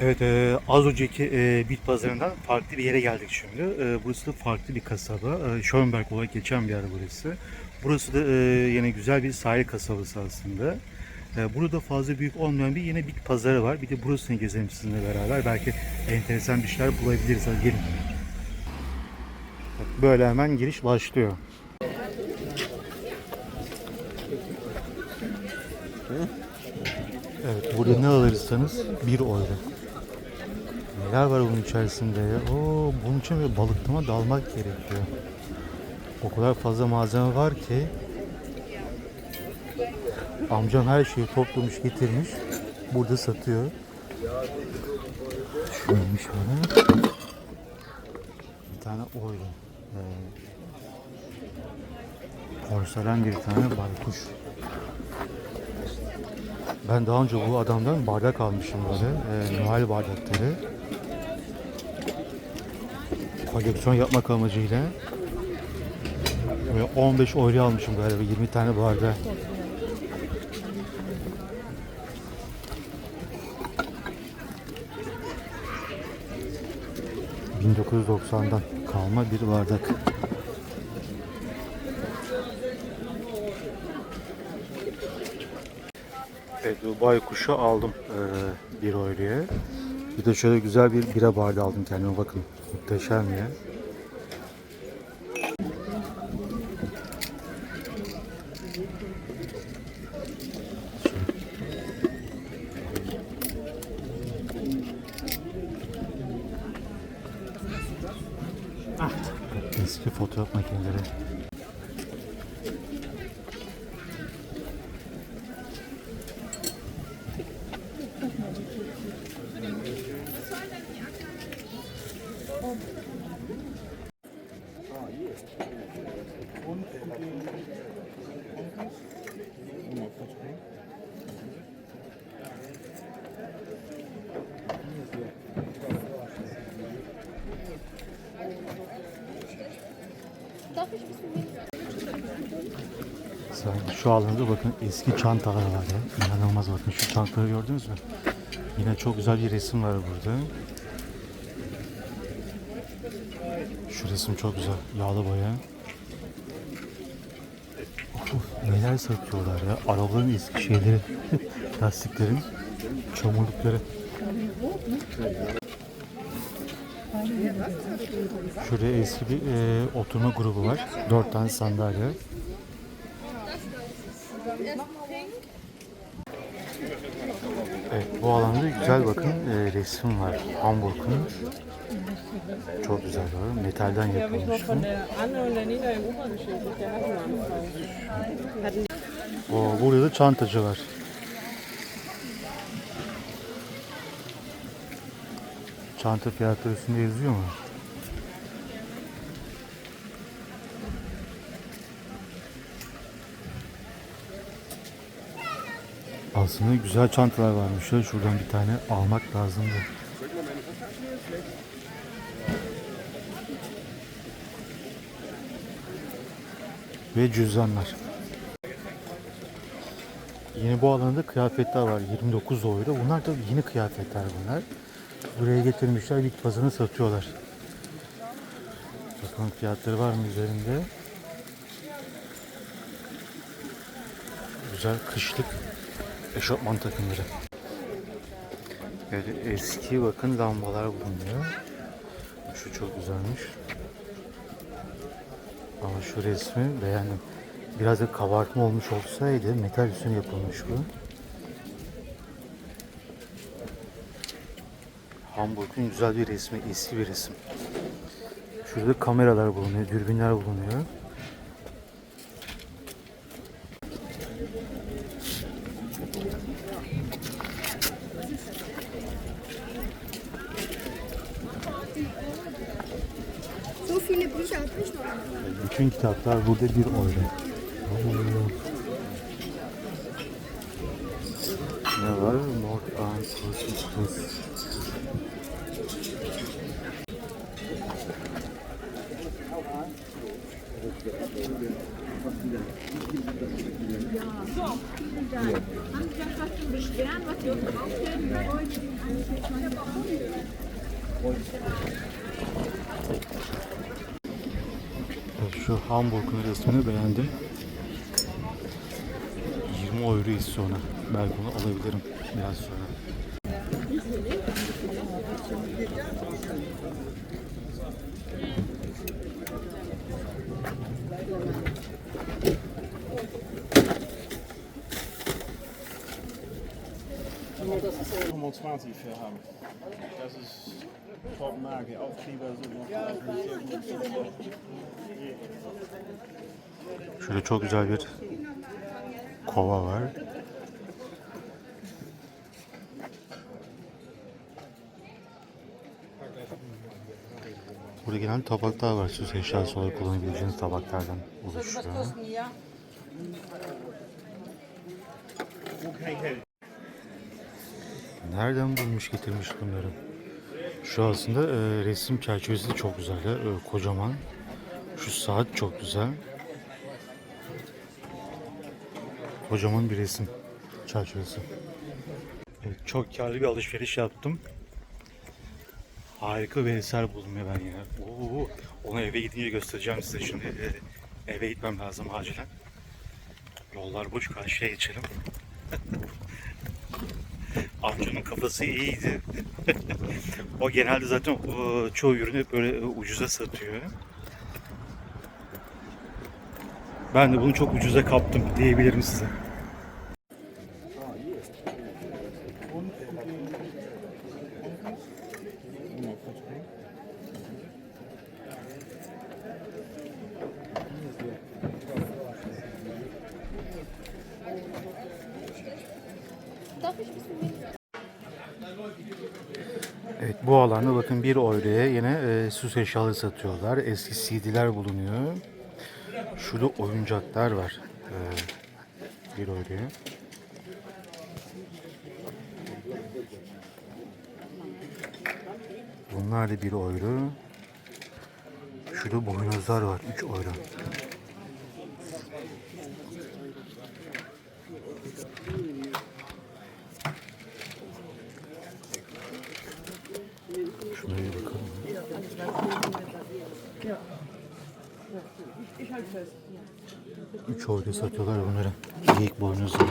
Evet, e, az önceki e, bit pazarından farklı bir yere geldik şimdi. E, burası da farklı bir kasaba. E, Schönberg olarak geçen bir yer burası. Burası da e, yine güzel bir sahil kasabası aslında. E, burada fazla büyük olmayan bir yine bit pazarı var. Bir de burasını gezelim sizinle beraber. Belki enteresan bir şeyler bulabiliriz. Hadi gelin. Böyle hemen giriş başlıyor. Evet, burada ne alırsanız bir euro. Neler var bunun içerisinde ya? Oo, bunun için bir balıklama dalmak gerekiyor. O kadar fazla malzeme var ki amcam her şeyi toplamış getirmiş. Burada satıyor. Şuymuş bana. Bir tane oydu. Ee, porselen bir tane baykuş. Ben daha önce bu adamdan bardak almışım böyle. E, Noel bardakları. Koleksiyon yapmak amacıyla. Böyle 15 euro almışım galiba 20 tane bardak. ...1990'dan kalma bir bardak. Evet, Dubai kuşu aldım eee bir euroya. Bir de şöyle güzel bir bira bardağı aldım kendime bakın. Muhteşem ya. Ah, eski fotoğraf makineleri. Sadece şu alanda bakın eski çantalar var ya. İnanılmaz bakın şu çantaları gördünüz mü? Yine çok güzel bir resim var burada. Şu resim çok güzel. Yağlı boya. Of, neler satıyorlar ya. Arabaların eski şeyleri. Lastiklerin çamurlukları. Şurada eski bir e, oturma grubu var. Dört tane sandalye. Evet, bu alanda güzel bakın e, resim var. Hamburg'un. Çok güzel var. Metalden yapılmış. von der Anne und der Nina im Ufer geschickt. Der hat einen Anfang. O, burada da çantacı var. Çanta fiyatları üstünde yazıyor mu? Aslında güzel çantalar varmış. Şuradan bir tane almak lazımdı. Ve cüzdanlar. Yine bu alanda kıyafetler var. 29 euro. Bunlar da yeni kıyafetler bunlar. Buraya getirmişler. Bit pazarını satıyorlar. Bakalım fiyatları var mı üzerinde? Güzel kışlık eşofman takımları. Evet, eski bakın lambalar bulunuyor. Şu çok güzelmiş. Ama şu resmi beğendim. Biraz da kabartma olmuş olsaydı metal üstüne yapılmış bu. Hamburg'un güzel bir resmi, eski bir resim. Şurada kameralar bulunuyor, dürbünler bulunuyor. Kitaplar burada bir. Oo. Ne var? Nordbahn, Kosmos. Haben Sie das was zu beschweren, was wir brauchen? Şu Hamburg'un resmini beğendim. 20 euro istiyor ona. Belki onu alabilirim biraz sonra. Ja. 120 haben. Das ist Top-Marke. Aufkleber sind noch. Şöyle çok güzel bir kova var. Burada genel tabaklar var. Süs eşyası olarak kullanabileceğiniz tabaklardan oluşuyor. Nereden bulmuş getirmiş bunları? Şu aslında e, resim çerçevesi de çok güzel. E, kocaman. Şu saat çok güzel. Kocaman bir resim çerçevesi. Evet, çok karlı bir alışveriş yaptım. Harika bir eser buldum ya ben yine. Oo, onu eve gidince göstereceğim size şimdi. e, eve gitmem lazım acilen. Yollar boş karşıya geçelim. Amcanın kafası iyiydi. o genelde zaten çoğu ürünü böyle ucuza satıyor. Ben de bunu çok ucuza kaptım diyebilirim size. Evet bu alanda bakın bir euroya yine e, süs eşyaları satıyorlar. Eski CD'ler bulunuyor. Şurada oyuncaklar var. E, bir euroya. Bunlar da bir euro. Şurada boynuzlar var. 3 euro. Üç euro satıyorlar bunları. Geyik boynuzları.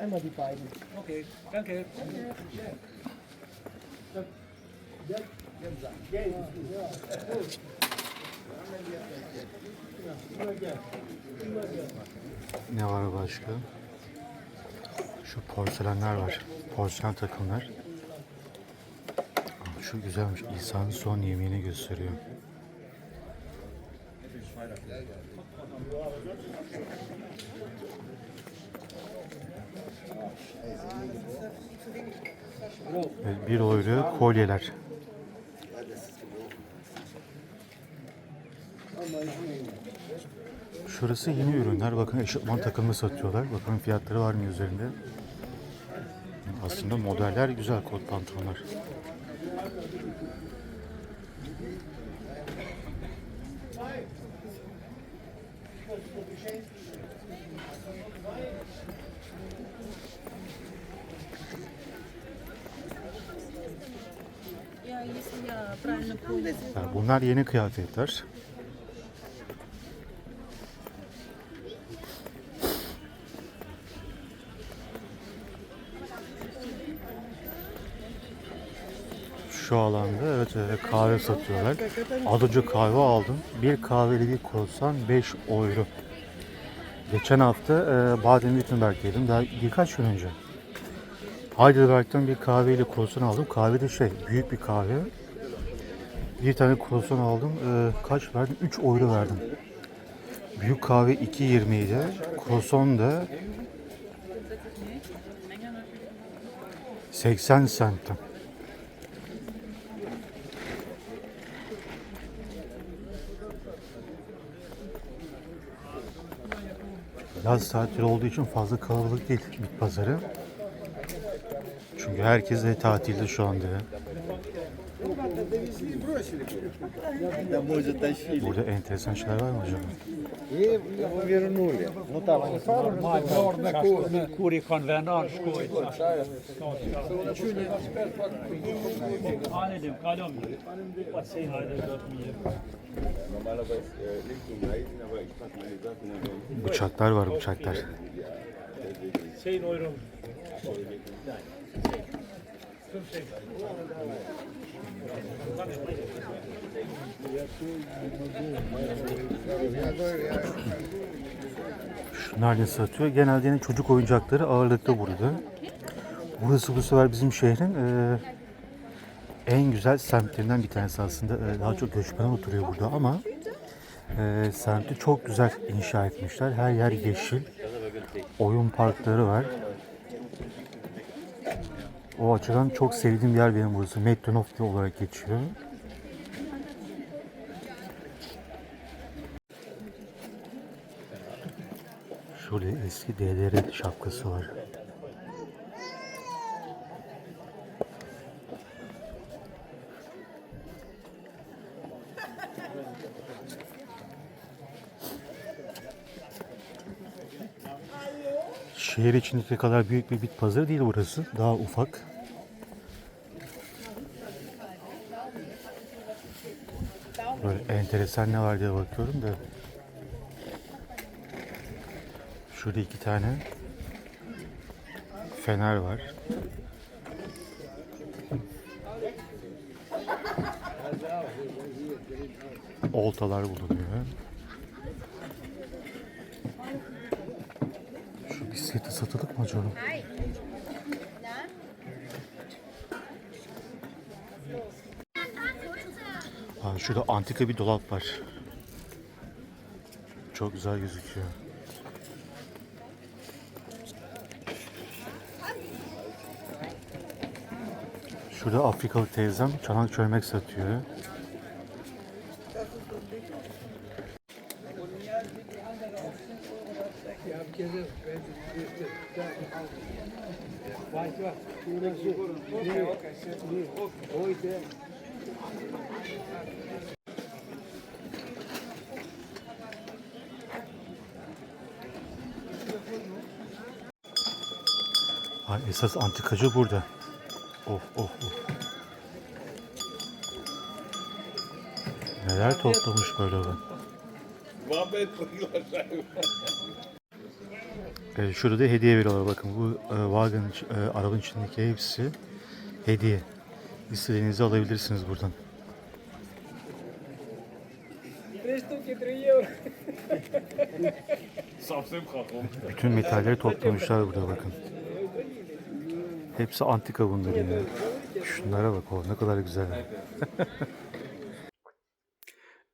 Einmal die beiden. Okay, danke. Ne var başka? Şu porselenler var. Porselen takımlar. Şu güzelmiş. İsa'nın son yemeğini gösteriyor. Bir euro kolyeler. Şurası yeni ürünler. Bakın eşofman takımı satıyorlar. Bakın fiyatları var mı üzerinde. Aslında modeller güzel kot pantolonlar. Bunlar yeni kıyafetler. Alanda evet e, kahve satıyorlar. Az kahve aldım. Bir kahveli bir korsan 5 euro. Geçen hafta e, Baden-Württemberg'deydim. Daha birkaç gün önce. Heidelberg'den bir kahveyle korsan aldım. Kahve de şey büyük bir kahve. Bir tane croissant aldım. Ee, kaç verdim? 3 euro verdim. Büyük kahve 2.20 idi. Croissant da 80 centim. Yaz tatil olduğu için fazla kalabalık değil bit pazarı. Çünkü herkes de tatilde şu anda. Burada enteresan şeyler var mı acaba? Kuri konvenan shkojt. Hajde, kalom. Pa se hajde do të mirë. Bıçaklar var bıçaklar. Sejn ojrum. Şunlar satıyor? Genelde yine çocuk oyuncakları ağırlıkta burada. Burası bu sefer bizim şehrin e, en güzel semtlerinden bir tanesi aslında. E, daha çok göçmen oturuyor burada ama e, semti çok güzel inşa etmişler. Her yer yeşil. Oyun parkları var. O açıdan çok sevdiğim bir yer benim burası. Metronofli olarak geçiyor. Şöyle eski DDR şapkası var. Şehir içindeki kadar büyük bir bit pazarı değil burası. Daha ufak. Böyle enteresan ne var diye bakıyorum da. Şurada iki tane fener var. Oltalar bulunuyor. Şu bisikleti satılık mı acaba? Aa, şurada antika bir dolap var. Çok güzel gözüküyor. Şurada Afrikalı teyzem çanak çölmek satıyor. Ha, esas antikacı burada. Of of of. Neler toplamış böyle ben. Evet, şurada da hediye veriyorlar bakın bu e, wagon, e, arabanın içindeki hepsi hediye. İstediğinizi alabilirsiniz buradan. Bütün metalleri toplamışlar burada bakın. Hepsi antika bunların ya. Şunlara bak o ne kadar güzel.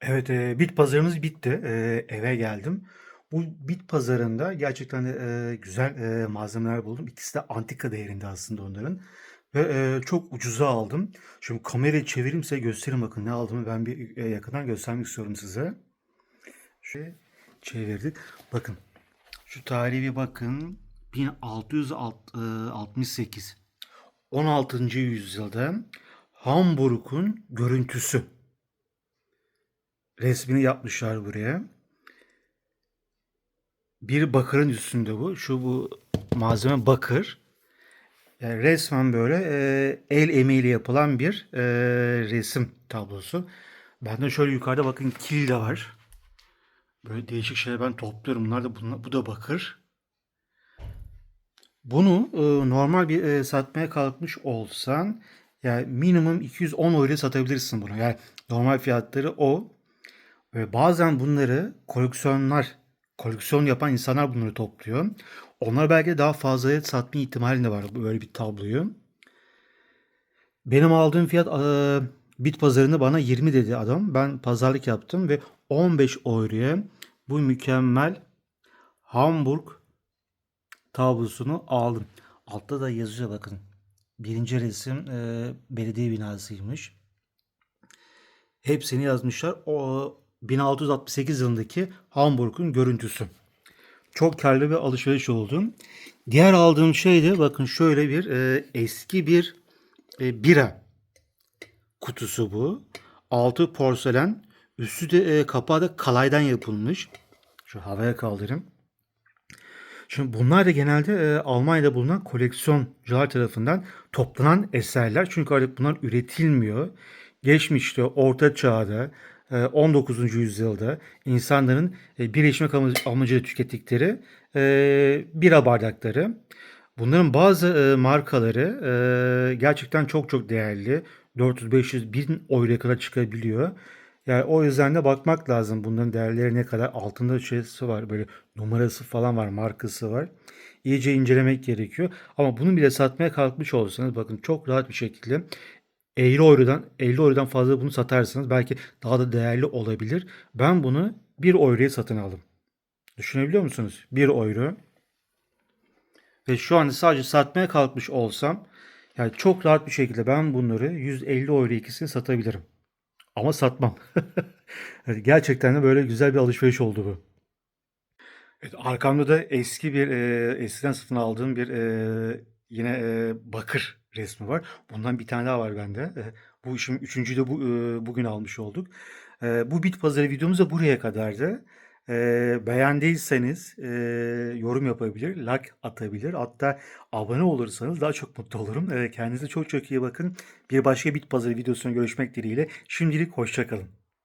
evet e, bit pazarımız bitti. E, eve geldim. Bu bit pazarında gerçekten e, güzel e, malzemeler buldum. İkisi de antika değerinde aslında onların. Ve e, çok ucuza aldım. Şimdi kamerayı çevireyim size göstereyim bakın ne aldığımı ben bir e, yakından göstermek istiyorum size. Şöyle çevirdik. Bakın şu tarihi bakın. 1668. 16. yüzyılda Hamburg'un görüntüsü. Resmini yapmışlar buraya. Bir bakırın üstünde bu. Şu bu malzeme bakır. Yani resmen böyle e, el emeğiyle yapılan bir e, resim tablosu. Bende şöyle yukarıda bakın kil de var. Böyle değişik şeyler ben topluyorum. Bunlar da bunlar, bu da bakır. Bunu e, normal bir e, satmaya kalkmış olsan yani minimum 210 euro satabilirsin bunu. Yani normal fiyatları o. Ve bazen bunları koleksiyonlar, koleksiyon yapan insanlar bunları topluyor. Onlar belki daha fazlaya satma ihtimali de var böyle bir tabloyu. Benim aldığım fiyat bit pazarında bana 20 dedi adam. Ben pazarlık yaptım ve 15 euroya bu mükemmel Hamburg tablosunu aldım. Altta da yazıyor bakın. Birinci resim e, belediye binasıymış. Hepsini yazmışlar. O 1668 yılındaki Hamburg'un görüntüsü. Çok karlı bir alışveriş oldu. Diğer aldığım şey de bakın şöyle bir e, eski bir e, bira. kutusu bu. Altı porselen. Üstü de e, kapağı da kalaydan yapılmış. Şu havaya kaldırayım. Şimdi bunlar da genelde e, Almanya'da bulunan koleksiyoncular tarafından toplanan eserler. Çünkü artık bunlar üretilmiyor. Geçmişte, Orta Çağ'da, 19. yüzyılda insanların e, bir içmek amacı- amacıyla tükettikleri e, bira bardakları. Bunların bazı e, markaları gerçekten çok çok değerli. 400-500 bin euroya kadar çıkabiliyor. Yani o yüzden de bakmak lazım bunların değerleri ne kadar. Altında şeysi var böyle numarası falan var, markası var. İyice incelemek gerekiyor. Ama bunu bile satmaya kalkmış olursanız bakın çok rahat bir şekilde 50 eurodan 50 eurodan fazla bunu satarsanız belki daha da değerli olabilir. Ben bunu 1 euroya satın aldım. Düşünebiliyor musunuz? 1 euro. Ve şu anda sadece satmaya kalkmış olsam yani çok rahat bir şekilde ben bunları 150 euro ikisini satabilirim. Ama satmam. Gerçekten de böyle güzel bir alışveriş oldu bu. Evet, arkamda da eski bir e, eskiden satın aldığım bir e, yine e, bakır resmi var. Bundan bir tane daha var bende. E, bu işin üçüncüyü de bu, e, bugün almış olduk. E, bu bit pazarı videomuz da buraya kadardı. E, beğendiyseniz e, yorum yapabilir, like atabilir. Hatta abone olursanız daha çok mutlu olurum. E, kendinize çok çok iyi bakın. Bir başka bit pazarı videosunda görüşmek dileğiyle. Şimdilik hoşça kalın.